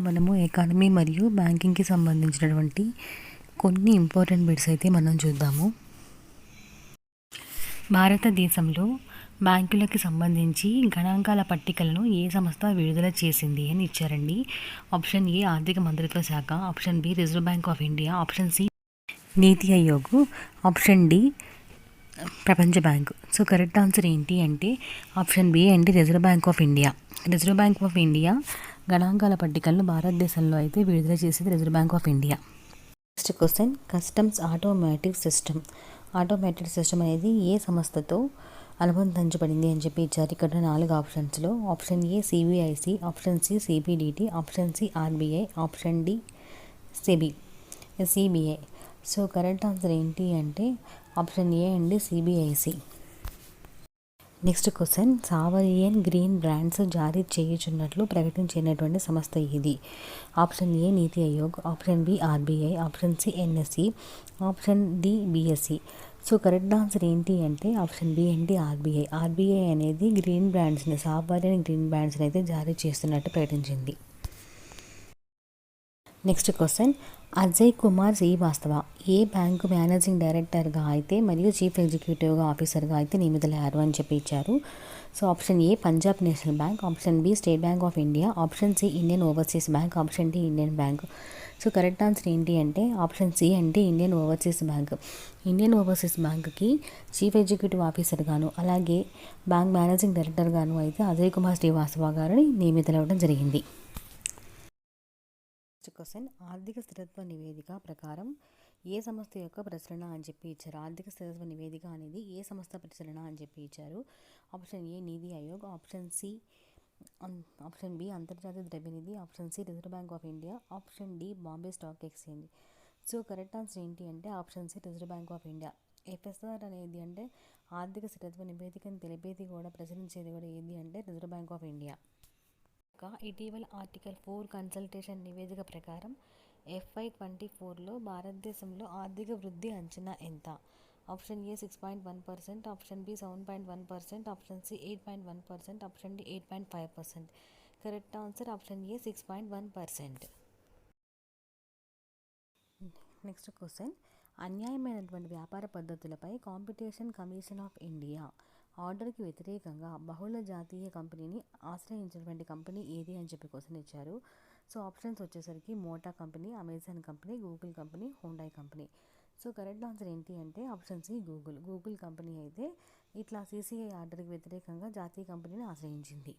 మనము ఎకానమీ మరియు బ్యాంకింగ్కి సంబంధించినటువంటి కొన్ని ఇంపార్టెంట్ బిట్స్ అయితే మనం చూద్దాము. భారతదేశంలో బ్యాంకులకు సంబంధించి గణాంకాల పట్టికలను ఏ సంస్థ విడుదల చేసింది అని ఇచ్చారండి. ఆప్షన్ ఏ ఆర్థిక మంత్రిత్వ శాఖ. Option B reserve bank of India option C Niti Aayog. Option D ప్రపంచ బ్యాంక్. సో కరెక్ట్ ఆన్సర్ ఏంటి అంటే ఆప్షన్ బి అండి reserve bank of India reserve bank of India గణాంకాల పట్టికలను భారతదేశంలో అయితే విడుదల చేసేది reserve bank of India. Next question customs automatic system automatic system అనేది ఏ సంస్థతో అనుబంధించబడింది అని చెప్పి ఇచ్చారు. ఇక్కడ నాలుగు ఆప్షన్స్లో option A CBIC option C CBDT option C RBI option D SEBI CBI so correct answer ఏంటి అంటే ఆప్షన్ ఏ అండి CBIC next question sovereign green brands జారీ చేయుచున్నట్లు ప్రకటించినటువంటి సంస్థ ఇది option A Niti Aayog. Option B RBI option C NSC option D BSC so correct answer ఏంటి అంటే ఆప్షన్ బి ఏంటి ఆర్బీఐ ఆర్బీఐ అనేది గ్రీన్ బ్రాండ్స్ని సావరియన్ గ్రీన్ బ్రాండ్స్ని అయితే జారీ చేస్తున్నట్టు ప్రకటించింది. నెక్స్ట్ క్వశ్చన్ అజయ్ కుమార్ శ్రీవాస్తవ ఏ బ్యాంకు మేనేజింగ్ డైరెక్టర్గా అయితే మరియు చీఫ్ ఎగ్జిక్యూటివ్గా ఆఫీసర్గా అయితే నియమితులయ్యారు అని చెప్పి ఇచ్చారు. So option A Punjab national bank option B state bank of India option C Indian overseas bank option D Indian bank so correct answer ఏంటి అంటే ఆప్షన్ సి అంటే Indian overseas bank Indian overseas బ్యాంక్కి chief executive officer గాను అలాగే bank managing డైరెక్టర్గాను అయితే అజయ్ కుమార్ శ్రీవాస్తవ గారిని నియమితులవ్వడం జరిగింది. Next question ఆర్థిక స్థిరత్వ నివేదిక ప్రకారం ఏ సంస్థ యొక్క ప్రచురణ అని చెప్పి ఇచ్చారు. ఆర్థిక స్థిరత్వ నివేదిక అనేది ఏ సంస్థ ప్రచురణ అని చెప్పి ఇచ్చారు. Option A Niti Aayog option C option B అంతర్జాతీయ ద్రవ్యనిధి option C reserve bank of India option D Bombay stock exchange. So correct answer ఏంటి అంటే option C reserve bank of India. FSR అనేది అంటే ఆర్థిక స్థిరత్వ నివేదికను తెలిపేది కూడా ప్రచురించేది కూడా ఏది అంటే రిజర్వ్ బ్యాంక్ ఆఫ్ ఇండియా. ఇటీవల ఆర్టికల్ ఫోర్ కన్సల్టేషన్ నివేదిక ప్రకారం ఎఫ్ఐ ట్వంటీ ఫోర్లో భారతదేశంలో ఆర్థిక వృద్ధి అంచనా ఎంత? Option A six point one percent option B seven point one percent option C eight point one percent option D eight point five percent. Correct answer option A six point one percent. Next question. అన్యాయమైనటువంటి వ్యాపార పద్ధతులపై competition commission of India ఆర్డర్కి వ్యతిరేకంగా బహుళ జాతీయ కంపెనీని ఆశ్రయించినటువంటి company ఏది అని చెప్పి క్వశ్చన్ ఇచ్చారు. సో ఆప్షన్స్ వచ్చేసరికి Meta company Amazon company Google company Hyundai company. So correct answer ఏంటి అంటే option C Google. Google company అయితే ఇట్లా సీసీఐ ఆర్డర్కి వ్యతిరేకంగా జాతీయ కంపెనీని ఆశ్రయించింది.